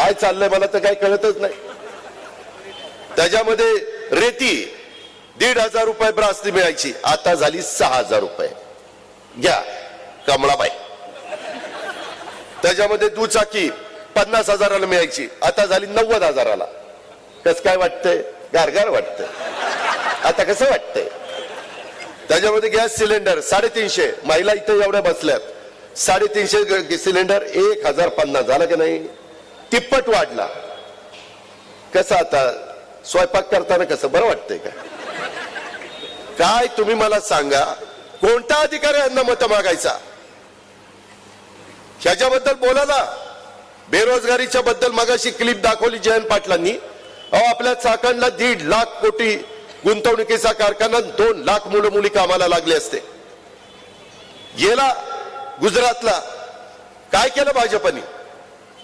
काय चाललंय मला तर काही कळतच नाही. त्याच्यामध्ये रेती दीड हजार रुपये ब्रासनी मिळायची. आता झाली सहा हजार रुपये. घ्या कमळाबाई. त्याच्यामध्ये दुचाकी पन्नास हजाराला मिळायची. आता झाली नव्वद हजाराला. कस काय वाटतंय? गारगार वाटतंय. आता कसं वाटतंय? त्याच्यामध्ये गॅस सिलेंडर साडेतीनशे. महिला इथे एवढ्या बसल्यात. साडेतीनशे सिलेंडर एक हजार पन्नास. झाला की नाही? तिप्पट वाढला. कसं आता? स्वयंपाक करताना कसं? बरं वाटतंय का? काय तुम्ही मला सांगा कोणता अधिकारी यांना मत मागायचा? ह्याच्याबद्दल बोला ना. बेरोजगारीच्या बद्दल मगाशी क्लिप दाखवली जयंत पाटलांनी. अहो आपल्या चाकणला दीड लाख कोटी गुंतवणुकीचा कारखाना दोन लाख मुलं मुली कामाला लागले असते. गेला गुजरातला. काय केलं भाजपनी?